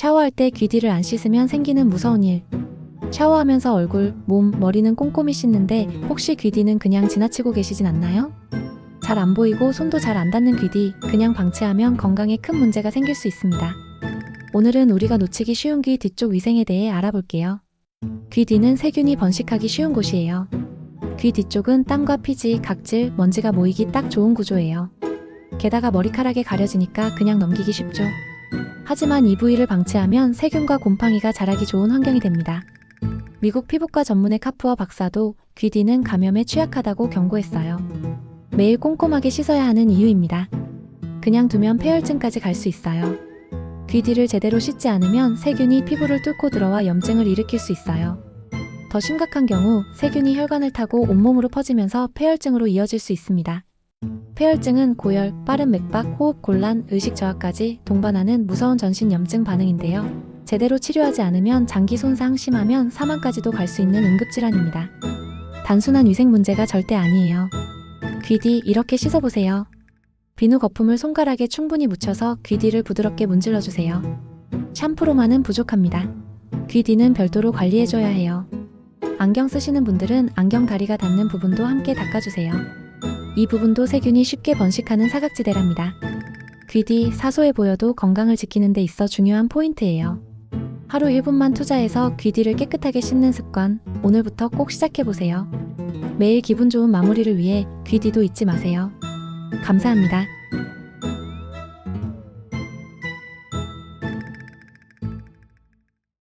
샤워할 때 귀 뒤를 안 씻으면 생기는 무서운 일. 샤워하면서 얼굴, 몸, 머리는 꼼꼼히 씻는데 혹시 귀 뒤는 그냥 지나치고 계시진 않나요? 잘 안 보이고 손도 잘 안 닿는 귀 뒤, 그냥 방치하면 건강에 큰 문제가 생길 수 있습니다. 오늘은 우리가 놓치기 쉬운 귀 뒤쪽 위생에 대해 알아볼게요. 귀 뒤는 세균이 번식하기 쉬운 곳이에요. 귀 뒤쪽은 땀과 피지, 각질, 먼지가 모이기 딱 좋은 구조예요. 게다가 머리카락에 가려지니까 그냥 넘기기 쉽죠. 하지만 이 부위를 방치하면 세균과 곰팡이가 자라기 좋은 환경이 됩니다. 미국 피부과 전문의 카푸어 박사도 귀 뒤는 감염에 취약하다고 경고했어요. 매일 꼼꼼하게 씻어야 하는 이유입니다. 그냥 두면 폐혈증까지 갈 수 있어요. 귀 뒤를 제대로 씻지 않으면 세균이 피부를 뚫고 들어와 염증을 일으킬 수 있어요. 더 심각한 경우 세균이 혈관을 타고 온몸으로 퍼지면서 폐혈증으로 이어질 수 있습니다. 폐혈증은 고열, 빠른 맥박, 호흡 곤란, 의식 저하까지 동반하는 무서운 전신 염증 반응인데요. 제대로 치료하지 않으면 장기 손상 심하면 사망까지도 갈 수 있는 응급질환입니다. 단순한 위생 문제가 절대 아니에요. 귀뒤 이렇게 씻어보세요. 비누 거품을 손가락에 충분히 묻혀서 귀 뒤를 부드럽게 문질러 주세요. 샴푸로만은 부족합니다. 귀 뒤는 별도로 관리해줘야 해요. 안경 쓰시는 분들은 안경 다리가 닿는 부분도 함께 닦아주세요. 이 부분도 세균이 쉽게 번식하는 사각지대랍니다. 귀뒤 사소해 보여도 건강을 지키는 데 있어 중요한 포인트예요. 하루 1분만 투자해서 귀 뒤를 깨끗하게 씻는 습관, 오늘부터 꼭 시작해보세요. 매일 기분 좋은 마무리를 위해 귀 뒤도 잊지 마세요. 감사합니다.